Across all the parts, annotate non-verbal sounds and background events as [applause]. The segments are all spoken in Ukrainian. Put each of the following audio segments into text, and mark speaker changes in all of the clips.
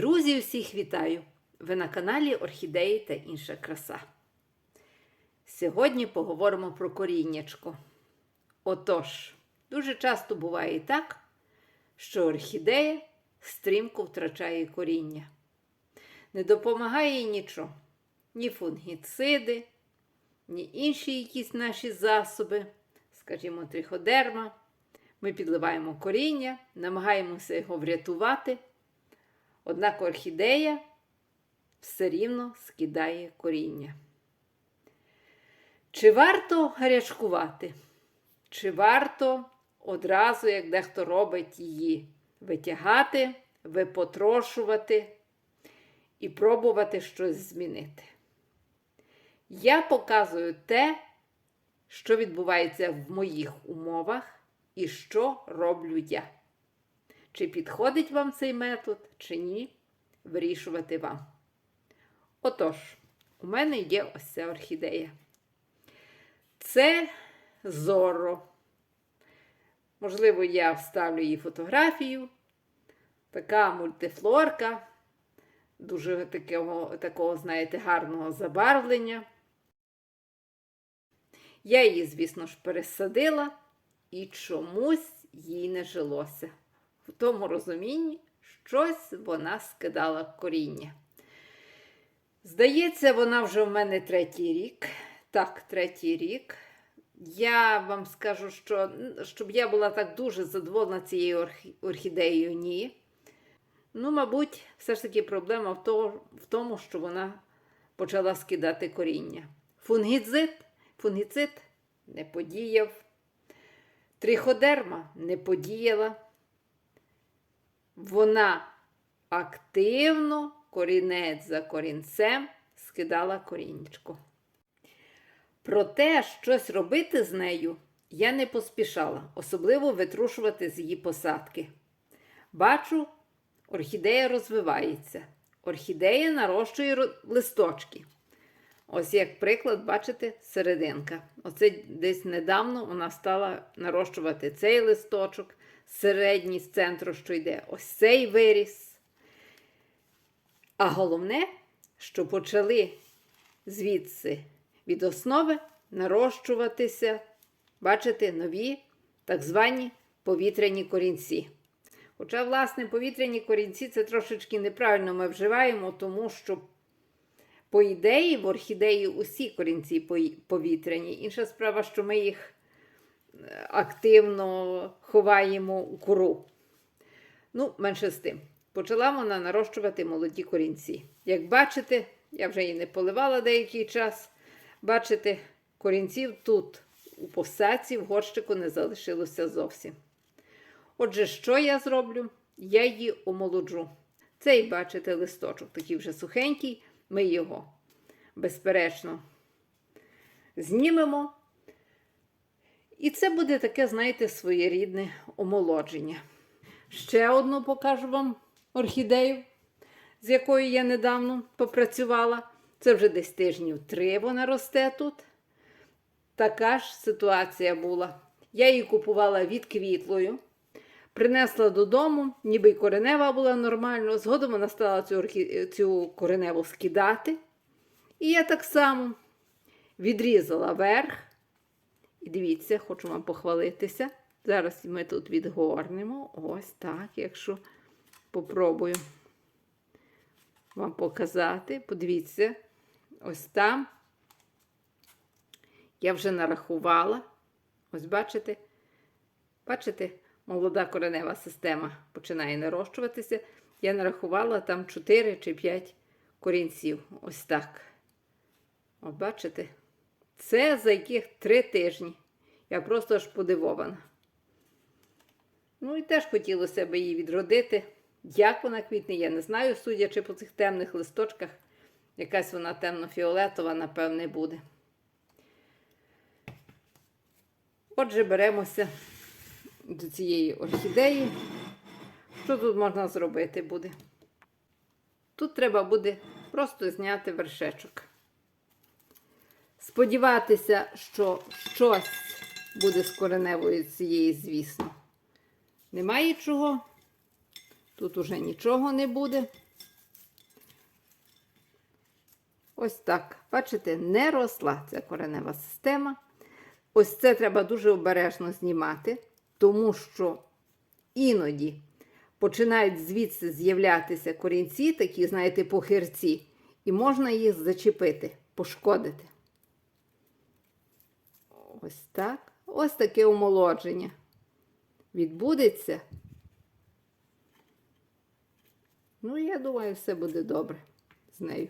Speaker 1: Друзі, усіх вітаю! Ви на каналі Орхідеї та інша краса. Сьогодні поговоримо про коріннячко. Отож, дуже часто буває і так, що орхідея стрімко втрачає коріння. Не допомагає їй нічого, ні фунгіциди, ні інші якісь наші засоби, скажімо, триходерма. Ми підливаємо коріння, намагаємося його врятувати. Однак орхідея все рівно скидає коріння. Чи варто гарячкувати? Чи варто одразу, як дехто робить, її витягати, випотрошувати і пробувати щось змінити? Я показую те, що відбувається в моїх умовах і що роблю я. Чи підходить вам цей метод, чи ні, вирішувати вам. Отож, у мене є ось ця орхідея. Це зоро. Можливо, я вставлю її фотографію. Така мультифлорка, дуже такого, такого, знаєте, гарного забарвлення. Я її, звісно ж, пересадила і чомусь їй не жилося в тому розумінні, щось вона скидала коріння. Здається, вона вже в мене третій рік. Так, третій рік. Я вам скажу, що щоб я була так дуже задоволена цією орхідеєю, ні. Ну, мабуть, все ж таки проблема в, тому, що вона почала скидати коріння. Фунгіцид, фунгіцид не подіяв, триходерма не подіяла вона активно корінець за корінцем скидала корінечко. Проте щось робити з нею я не поспішала, особливо витрушувати з її посадки. Бачу, орхідея розвивається. Орхідея нарощує листочки. Ось, як приклад, бачите, серединка. Оце десь недавно вона стала нарощувати цей листочок, середній з центру, що йде, ось цей виріс. А головне, що почали звідси від основи нарощуватися, бачите, нові так звані повітряні корінці. Хоча, власне, повітряні корінці це трошечки неправильно ми вживаємо, тому що, по ідеї, в орхідеї усі корінці повітряні. Інша справа, що ми їх активно ховаємо кору. Ну, менше з тим. Почала вона нарощувати молоді корінці. Як бачите, я вже її не поливала деякий час. Бачите, корінців тут у посадці, в горщику не залишилося зовсім. Отже, що я зроблю? Я її омолоджу. Цей, бачите, листочок, такий вже сухенький, ми його, безперечно, знімемо і це буде таке, знаєте, своєрідне омолодження. Ще одну покажу вам орхідею, з якою я недавно попрацювала. Це вже десь тижнів три вона росте тут. Така ж ситуація була. Я її купувала відквітлою, принесла додому, ніби й коренева була нормально. Згодом вона стала цю, цю кореневу скидати. І я так само відрізала верх. І дивіться, хочу вам похвалитися. Зараз ми тут відгорнемо. Ось так, якщо попробую вам показати. Подивіться, ось там. Я вже нарахувала. Ось бачите? Бачите, молода коренева система починає нарощуватися. Я нарахувала там 4 чи 5 корінців. Ось так. От бачите? Це за яких три тижні. Я просто аж подивована. Ну і теж хотілося б її відродити. Як вона квітне, я не знаю, судячи по цих темних листочках, якась вона темно-фіолетова, напевне, буде. Отже, беремося до цієї орхідеї. Що тут можна зробити буде? Тут треба буде просто зняти вершечок. Сподіватися, що щось буде з кореневою цієї, звісно. Немає чого. Тут уже нічого не буде. Ось так. Бачите, не росла ця коренева система. Ось це треба дуже обережно знімати, тому що іноді починають звідси з'являтися корінці, такі, знаєте, похирці, і можна їх зачепити, пошкодити. Ось так. Ось таке омолодження відбудеться. Ну, я думаю, все буде добре з нею.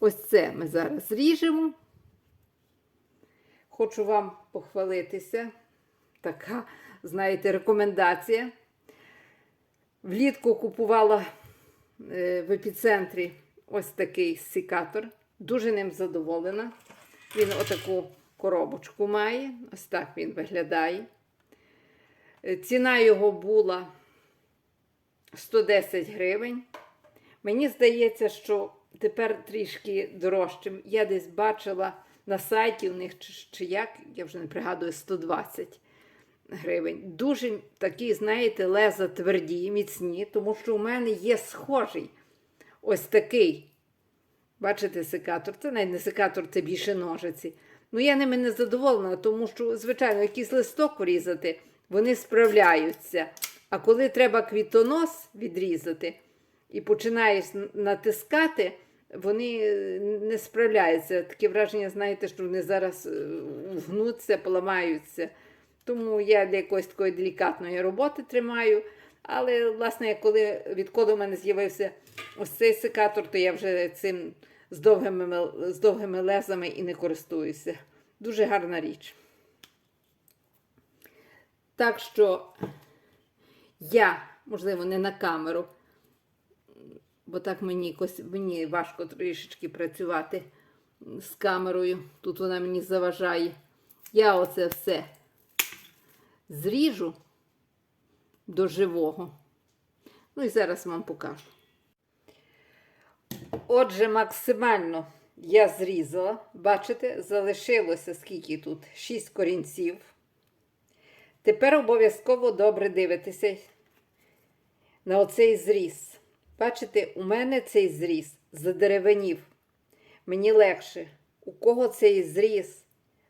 Speaker 1: Ось це ми зараз зріжемо. Хочу вам похвалитися. Така, знаєте, рекомендація. Влітку купувала е, в епіцентрі ось такий секатор. Дуже ним задоволена. Він отаку коробочку має. Ось так він виглядає. Е, Ціна його була 110 гривень. Мені здається, що тепер трішки дорожчим. Я десь бачила на сайті у них чи, чи як, я вже не пригадую, 120 гривень. Дуже такі, знаєте, леза тверді, міцні, тому що у мене є схожий ось такий. Бачите, секатор. Це навіть не секатор, це більше ножиці. Ну, я ними не задоволена, тому що, звичайно, якийсь листок порізати, вони справляються. А коли треба квітонос відрізати і починаєш натискати, вони е, не справляються. Таке враження, знаєте, що вони зараз е, вгнуться, поламаються. Тому я для якоїсь такої делікатної роботи тримаю. Але, власне, коли відколи у мене з'явився ось цей секатор, то я вже цим з довгими, з довгими лезами і не користуюся. Дуже гарна річ. Так що я, можливо, не на камеру, бо так мені, мені важко трішечки працювати з камерою. Тут вона мені заважає. Я оце все зріжу до живого. Ну і зараз вам покажу. Отже, максимально я зрізала. Бачите, залишилося скільки тут? 6 корінців. Тепер обов'язково добре дивитися на оцей зріз. Бачите, у мене цей зріз задеревенів. Мені легше. У кого цей зріз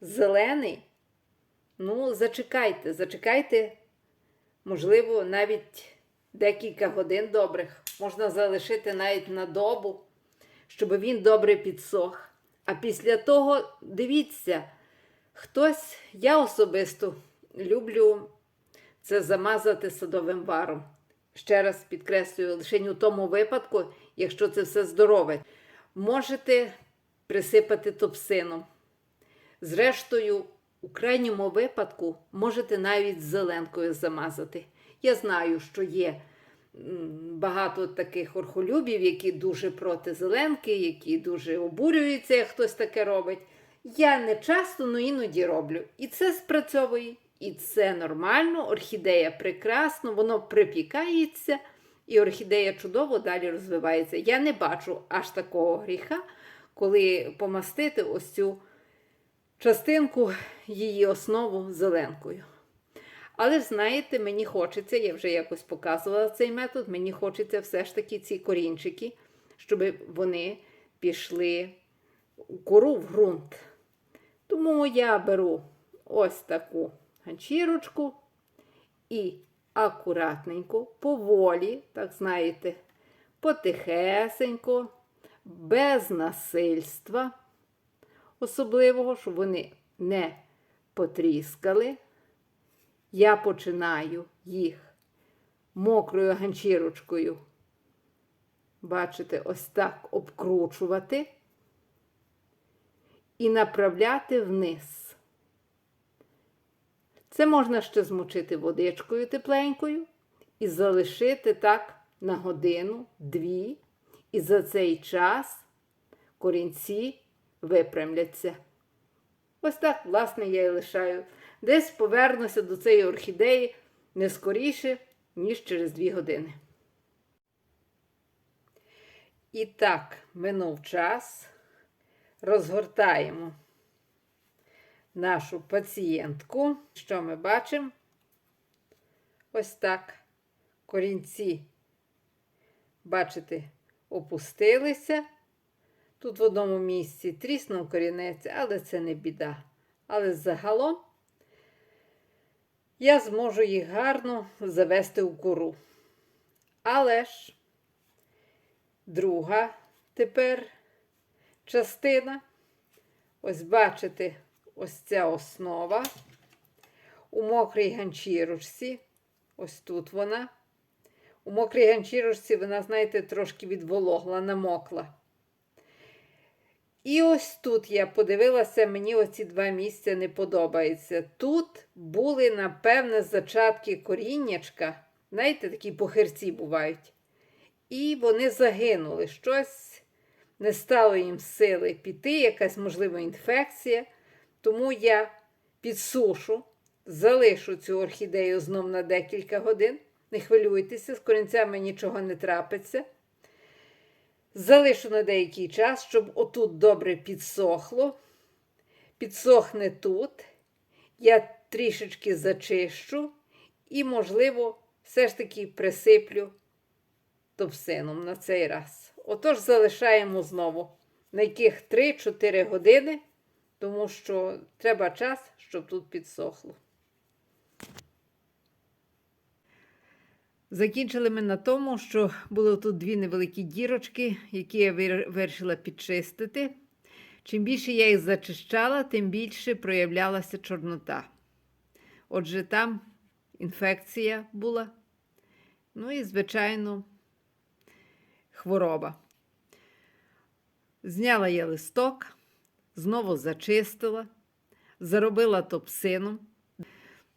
Speaker 1: зелений, ну, зачекайте, зачекайте, можливо, навіть декілька годин добрих. Можна залишити навіть на добу, щоб він добре підсох. А після того, дивіться, хтось, я особисто люблю це замазати садовим варом. Ще раз підкреслюю, лише у тому випадку, якщо це все здорове, можете присипати топсином. Зрештою, у крайньому випадку можете навіть зеленкою замазати. Я знаю, що є багато таких орхолюбів, які дуже проти зеленки, які дуже обурюються, як хтось таке робить. Я не часто, але іноді роблю. І це спрацьовує, і це нормально. Орхідея прекрасно, воно припікається, і орхідея чудово далі розвивається. Я не бачу аж такого гріха, коли помастити ось цю частинку її основу зеленкою. Але знаєте, мені хочеться, я вже якось показувала цей метод, мені хочеться все ж таки ці корінчики, щоб вони пішли у кору в ґрунт. Тому я беру ось таку ганчірочку і акуратненько, поволі, так знаєте, потихесенько, без насильства особливого, щоб вони не потріскали. Я починаю їх мокрою ганчірочкою, бачите, ось так обкручувати і направляти вниз. Це можна ще змочити водичкою тепленькою і залишити так на годину, дві, і за цей час корінці випрямляться. Ось так, власне, я і лишаю. Десь повернуся до цієї орхідеї не скоріше, ніж через дві години. І так, минув час. Розгортаємо нашу пацієнтку. Що ми бачимо? Ось так. Корінці, бачите, опустилися. Тут в одному місці тріснув корінець, але це не біда. Але загалом я зможу їх гарно завести у кору. Але ж друга тепер частина. Ось бачите, ось ця основа. У мокрій ганчірочці. Ось тут вона. У мокрій ганчірочці вона, знаєте, трошки відвологла, намокла. І ось тут я подивилася, мені оці два місця не подобаються. Тут були, напевне, зачатки коріннячка. Знаєте, такі похирці бувають. І вони загинули. Щось не стало їм сили піти, якась, можливо, інфекція. Тому я підсушу, залишу цю орхідею знов на декілька годин. Не хвилюйтеся, з корінцями нічого не трапиться. Залишу на деякий час, щоб отут добре підсохло. Підсохне тут. Я трішечки зачищу і, можливо, все ж таки присиплю топсином на цей раз. Отож, залишаємо знову на яких 3-4 години, тому що треба час, щоб тут підсохло. Закінчили ми на тому, що були тут дві невеликі дірочки, які я вирішила підчистити. Чим більше я їх зачищала, тим більше проявлялася чорнота. Отже, там інфекція була. Ну і, звичайно, хвороба. Зняла я листок, знову зачистила, заробила топсином.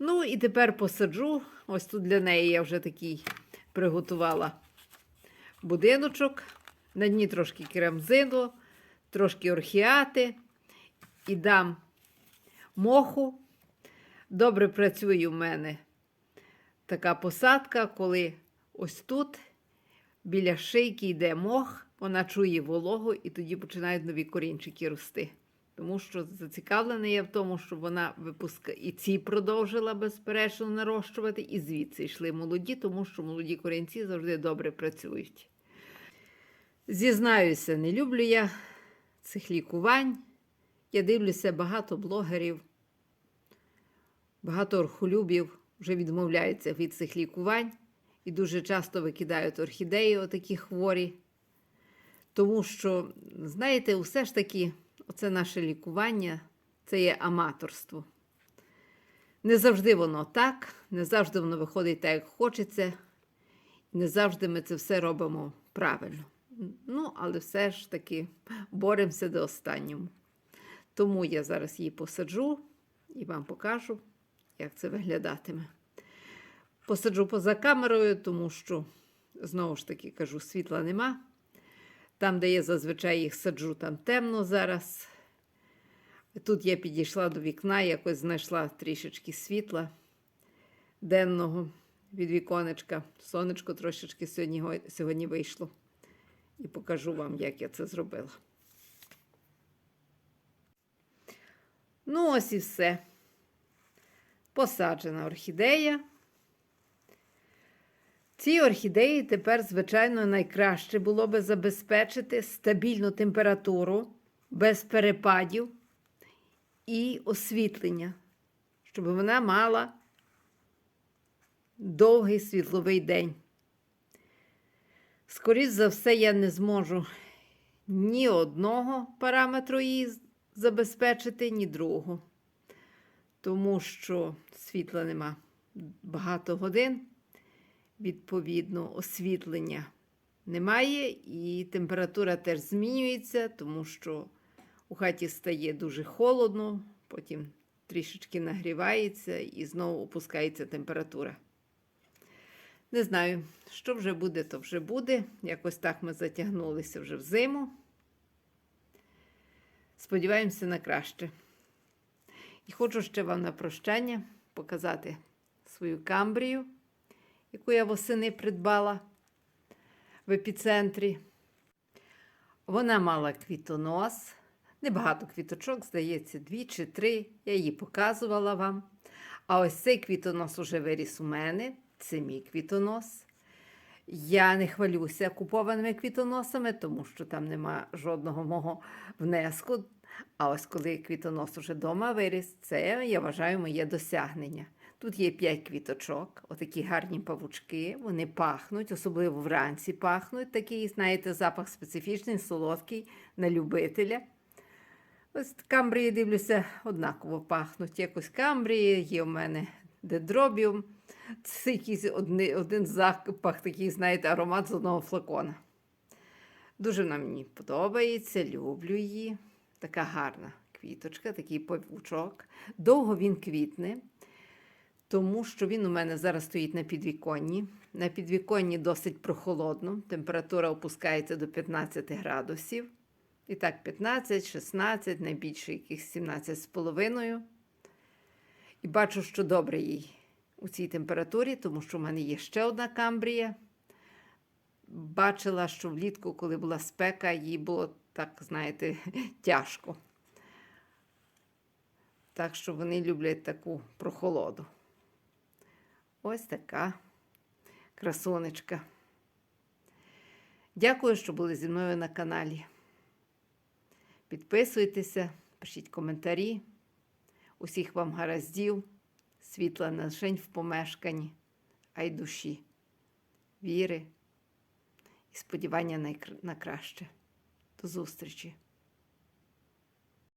Speaker 1: Ну і тепер посаджу. Ось тут для неї я вже такий приготувала будиночок. На дні трошки керамзину, трошки орхіати і дам моху. Добре працює у мене така посадка, коли ось тут біля шийки йде мох, вона чує вологу і тоді починають нові корінчики рости. Тому що зацікавлена я в тому, щоб вона випуска і ці продовжила безперечно нарощувати, і звідси йшли молоді, тому що молоді корінці завжди добре працюють. Зізнаюся, не люблю я цих лікувань. Я дивлюся багато блогерів, багато орхолюбів вже відмовляються від цих лікувань і дуже часто викидають орхідеї, отакі хворі. Тому що, знаєте, все ж таки, оце наше лікування це є аматорство. Не завжди воно так, не завжди воно виходить так, як хочеться, не завжди ми це все робимо правильно. Ну, але все ж таки боремося до останнього. Тому я зараз її посаджу і вам покажу, як це виглядатиме. Посаджу поза камерою, тому що, знову ж таки, кажу, світла нема. Там, де я зазвичай їх саджу, там темно зараз. Тут я підійшла до вікна, якось знайшла трішечки світла денного від віконечка. Сонечко трошечки сьогодні, сьогодні вийшло. І покажу вам, як я це зробила. Ну, ось і все. Посаджена орхідея. Ці орхідеї тепер, звичайно, найкраще було би забезпечити стабільну температуру без перепадів і освітлення, щоб вона мала довгий світловий день. Скоріше за все, я не зможу ні одного параметру її забезпечити, ні другого, тому що світла нема багато годин відповідно, освітлення немає, і температура теж змінюється, тому що у хаті стає дуже холодно, потім трішечки нагрівається і знову опускається температура. Не знаю, що вже буде, то вже буде. Якось так ми затягнулися вже в зиму. Сподіваємося на краще. І хочу ще вам на прощання показати свою камбрію яку я восени придбала в епіцентрі. Вона мала квітонос, небагато квіточок, здається, дві чи три. Я її показувала вам. А ось цей квітонос уже виріс у мене. Це мій квітонос. Я не хвалюся купованими квітоносами, тому що там нема жодного мого внеску. А ось коли квітонос уже вдома виріс, це я вважаю моє досягнення. Тут є п'ять квіточок, отакі гарні павучки, вони пахнуть, особливо вранці пахнуть. Такий, знаєте, запах специфічний, солодкий на любителя. Ось камбрії, дивлюся, однаково пахнуть. Якось камбрії, є у мене дендробіум. Це якийсь один, один запах, такий, знаєте, аромат з одного флакона. Дуже вона мені подобається, люблю її. Така гарна квіточка, такий павучок. Довго він квітне, тому що він у мене зараз стоїть на підвіконні. На підвіконні досить прохолодно, температура опускається до 15 градусів. І так, 15, 16, найбільше якихось 17 з половиною. І бачу, що добре їй у цій температурі, тому що в мене є ще одна камбрія. Бачила, що влітку, коли була спека, їй було так, знаєте, [laughs] тяжко. Так що вони люблять таку прохолоду. Ось така красонечка. Дякую, що були зі мною на каналі. Підписуйтеся, пишіть коментарі. Усіх вам гараздів, світла не лишень в помешканні, а й душі, віри і сподівання на, на краще. До зустрічі!